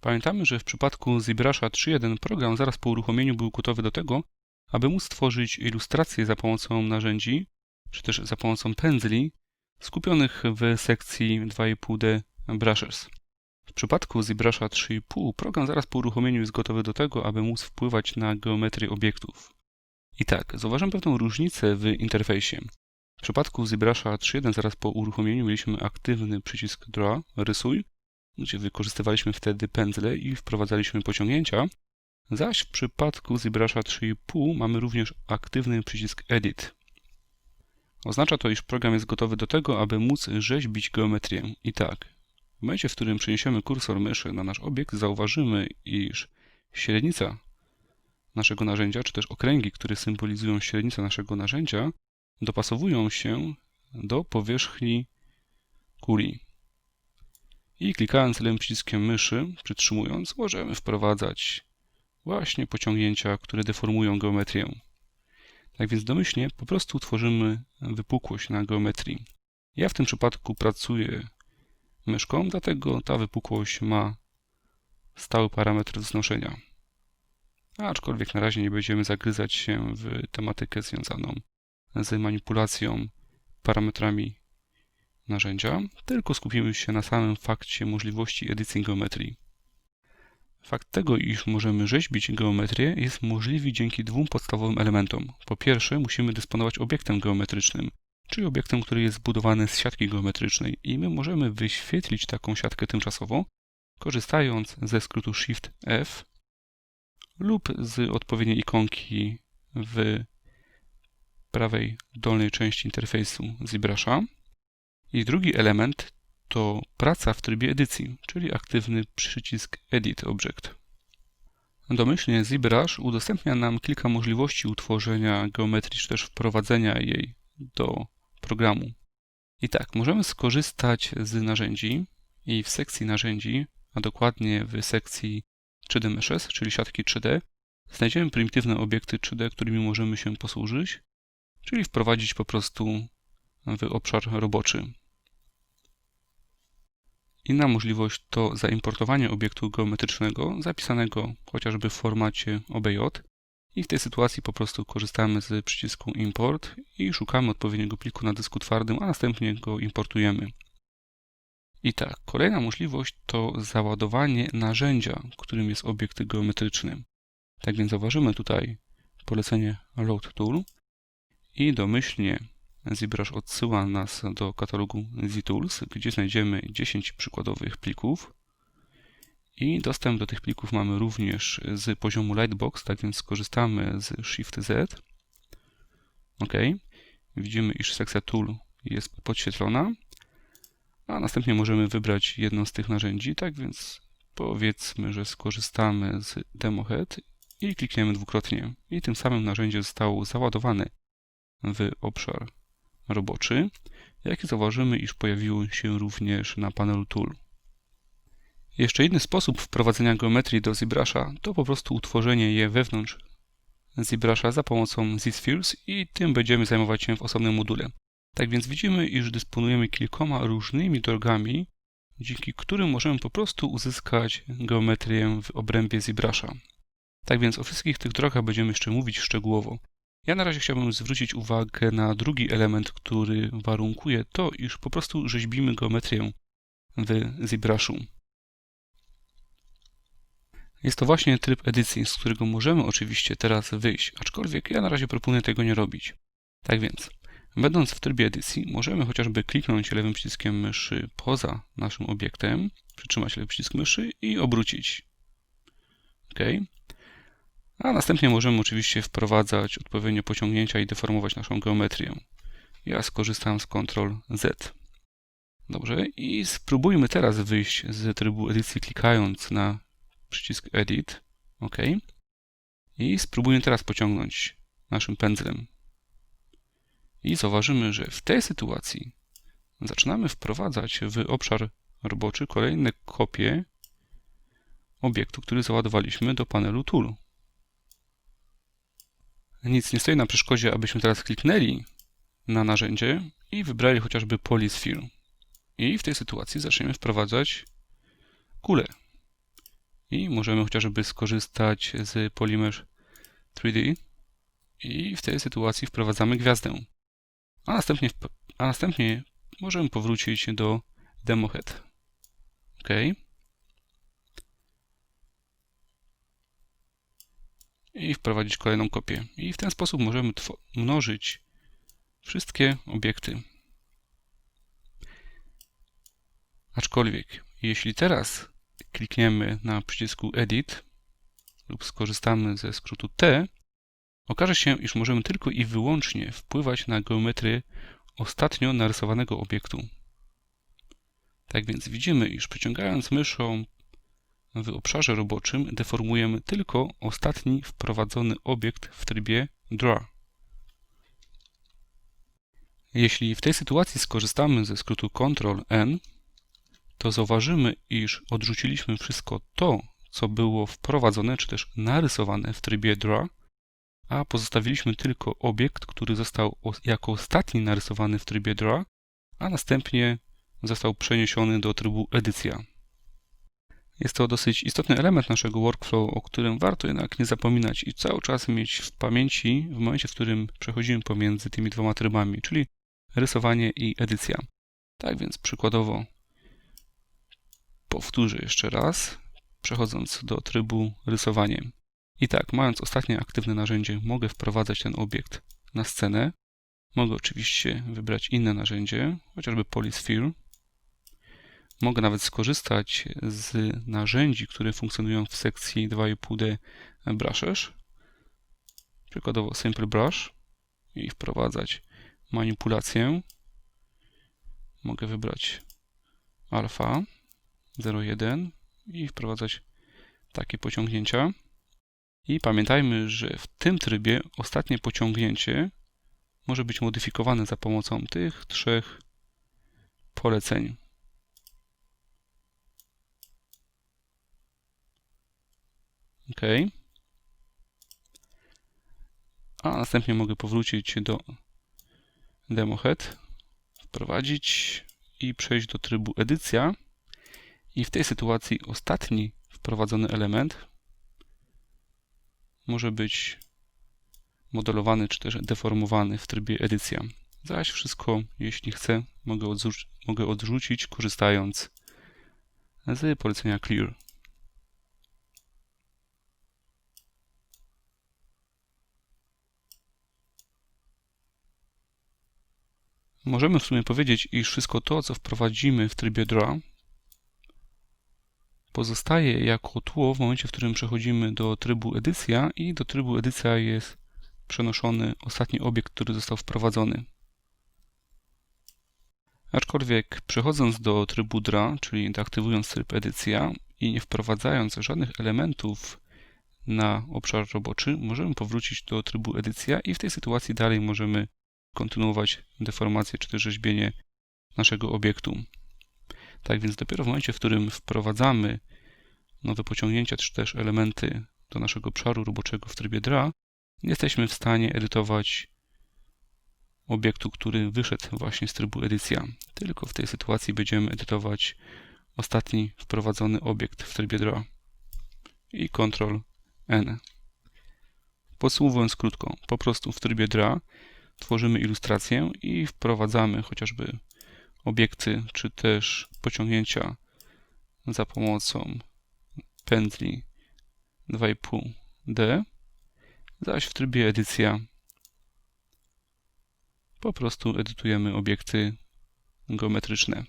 Pamiętamy, że w przypadku ZBrush'a 3.1 program zaraz po uruchomieniu był gotowy do tego, aby móc stworzyć ilustracje za pomocą narzędzi, czy też za pomocą pędzli, skupionych w sekcji 2.5D Brushes. W przypadku ZBrush'a 3.5 program zaraz po uruchomieniu jest gotowy do tego, aby móc wpływać na geometrię obiektów. I tak, zauważam pewną różnicę w interfejsie. W przypadku ZBrush'a 3.1 zaraz po uruchomieniu mieliśmy aktywny przycisk Draw, rysuj, gdzie wykorzystywaliśmy wtedy pędzle i wprowadzaliśmy pociągnięcia, zaś w przypadku ZBrush'a 3.5 mamy również aktywny przycisk Edit. Oznacza to, iż program jest gotowy do tego, aby móc rzeźbić geometrię. I tak, w momencie, w którym przeniesiemy kursor myszy na nasz obiekt, zauważymy, iż średnica naszego narzędzia, czy też okręgi, które symbolizują średnicę naszego narzędzia, dopasowują się do powierzchni kuli. I klikając lewym przyciskiem myszy, przytrzymując, możemy wprowadzać właśnie pociągnięcia, które deformują geometrię. Tak więc domyślnie po prostu tworzymy wypukłość na geometrii. Ja w tym przypadku pracuję myszką, dlatego ta wypukłość ma stały parametr wznoszenia. Aczkolwiek na razie nie będziemy zagryzać się w tematykę związaną z manipulacją parametrami narzędzia, tylko skupimy się na samym fakcie możliwości edycji geometrii. Fakt tego, iż możemy rzeźbić geometrię, jest możliwy dzięki dwóm podstawowym elementom. Po pierwsze, musimy dysponować obiektem geometrycznym, czyli obiektem, który jest zbudowany z siatki geometrycznej i my możemy wyświetlić taką siatkę tymczasowo, korzystając ze skrótu Shift F lub z odpowiedniej ikonki w prawej dolnej części interfejsu ZBrush'a. I drugi element to praca w trybie edycji, czyli aktywny przycisk Edit Object. Domyślnie ZBrush udostępnia nam kilka możliwości utworzenia geometrii, czy też wprowadzenia jej do programu. I tak, możemy skorzystać z narzędzi i w sekcji narzędzi, a dokładnie w sekcji 3D Meshes, czyli siatki 3D, znajdziemy prymitywne obiekty 3D, którymi możemy się posłużyć, czyli wprowadzić po prostu w obszar roboczy. Inna możliwość to zaimportowanie obiektu geometrycznego zapisanego chociażby w formacie OBJ i w tej sytuacji po prostu korzystamy z przycisku import i szukamy odpowiedniego pliku na dysku twardym, a następnie go importujemy. I tak, kolejna możliwość to załadowanie narzędzia, którym jest obiekt geometryczny. Tak więc zauważymy tutaj polecenie Load Tool i domyślnie ZBrush odsyła nas do katalogu ZTools, gdzie znajdziemy 10 przykładowych plików. I dostęp do tych plików mamy również z poziomu Lightbox, tak więc skorzystamy z Shift Z. OK. Widzimy, iż sekcja Tool jest podświetlona, a następnie możemy wybrać jedno z tych narzędzi, tak więc powiedzmy, że skorzystamy z DemoHead i klikniemy dwukrotnie. I tym samym narzędzie zostało załadowane w obszar roboczy, jak i zauważymy, iż pojawiło się również na panelu Tool. Jeszcze inny sposób wprowadzenia geometrii do ZBrush'a to po prostu utworzenie je wewnątrz ZBrush'a za pomocą ZSpheres i tym będziemy zajmować się w osobnym module. Tak więc widzimy, iż dysponujemy kilkoma różnymi drogami, dzięki którym możemy po prostu uzyskać geometrię w obrębie ZBrush'a. Tak więc o wszystkich tych drogach będziemy jeszcze mówić szczegółowo. Ja na razie chciałbym zwrócić uwagę na drugi element, który warunkuje to, iż po prostu rzeźbimy geometrię w ZBrush'u. Jest to właśnie tryb edycji, z którego możemy oczywiście teraz wyjść, aczkolwiek ja na razie proponuję tego nie robić. Tak więc, będąc w trybie edycji, możemy chociażby kliknąć lewym przyciskiem myszy poza naszym obiektem, przytrzymać lewy przycisk myszy i obrócić. OK. A następnie możemy oczywiście wprowadzać odpowiednio pociągnięcia i deformować naszą geometrię. Ja skorzystam z Ctrl Z. Dobrze, i spróbujmy teraz wyjść z trybu edycji klikając na przycisk Edit. OK. I spróbujmy teraz pociągnąć naszym pędzlem. I zauważymy, że w tej sytuacji zaczynamy wprowadzać w obszar roboczy kolejne kopie obiektu, który załadowaliśmy do panelu Tool. Nic nie stoi na przeszkodzie, abyśmy teraz kliknęli na narzędzie i wybrali chociażby Polysphere. I w tej sytuacji zaczniemy wprowadzać kulę. i możemy chociażby skorzystać z Polymer 3D i w tej sytuacji wprowadzamy gwiazdę. A następnie, a następnie możemy powrócić do DemoHead. OK. I wprowadzić kolejną kopię. I w ten sposób możemy mnożyć wszystkie obiekty. Aczkolwiek, jeśli teraz klikniemy na przycisku Edit lub skorzystamy ze skrótu T, okaże się, iż możemy tylko i wyłącznie wpływać na geometrię ostatnio narysowanego obiektu. Tak więc widzimy, iż przeciągając myszą w obszarze roboczym deformujemy tylko ostatni wprowadzony obiekt w trybie Draw. Jeśli w tej sytuacji skorzystamy ze skrótu Ctrl-N, to zauważymy, iż odrzuciliśmy wszystko to, co było wprowadzone czy też narysowane w trybie Draw, a pozostawiliśmy tylko obiekt, który został jako ostatni narysowany w trybie Draw, a następnie został przeniesiony do trybu Edycja. Jest to dosyć istotny element naszego workflow, o którym warto jednak nie zapominać i cały czas mieć w pamięci w momencie, w którym przechodzimy pomiędzy tymi dwoma trybami, czyli rysowanie i edycja. Tak więc przykładowo powtórzę jeszcze raz, przechodząc do trybu rysowanie. I tak, mając ostatnie aktywne narzędzie, mogę wprowadzać ten obiekt na scenę. Mogę oczywiście wybrać inne narzędzie, chociażby Polysphere. Mogę nawet skorzystać z narzędzi, które funkcjonują w sekcji 2,5D Brushes. Przykładowo Simple Brush i wprowadzać manipulację. Mogę wybrać alfa 0,1 i wprowadzać takie pociągnięcia. I pamiętajmy, że w tym trybie ostatnie pociągnięcie może być modyfikowane za pomocą tych trzech poleceń. OK. A następnie mogę powrócić do DemoHead, wprowadzić i przejść do trybu edycja. I w tej sytuacji ostatni wprowadzony element może być modelowany czy też deformowany w trybie edycja. Zaś wszystko, jeśli chcę, mogę, odrzuci mogę odrzucić korzystając z polecenia Clear. Możemy w sumie powiedzieć, iż wszystko to, co wprowadzimy w trybie Draw, pozostaje jako tło w momencie, w którym przechodzimy do trybu edycja i do trybu edycja jest przenoszony ostatni obiekt, który został wprowadzony. Aczkolwiek przechodząc do trybu DRA, czyli deaktywując tryb edycja i nie wprowadzając żadnych elementów na obszar roboczy, możemy powrócić do trybu edycja i w tej sytuacji dalej możemy kontynuować deformację czy też rzeźbienie naszego obiektu. Tak więc dopiero w momencie, w którym wprowadzamy nowe pociągnięcia czy też elementy do naszego obszaru roboczego w trybie DRA, jesteśmy w stanie edytować obiektu, który wyszedł właśnie z trybu edycja. Tylko w tej sytuacji będziemy edytować ostatni wprowadzony obiekt w trybie DRA i Ctrl N. Podsumowując krótko, po prostu w trybie DRA tworzymy ilustrację i wprowadzamy chociażby obiekty czy też pociągnięcia za pomocą pętli 2,5D, zaś w trybie edycja po prostu edytujemy obiekty geometryczne.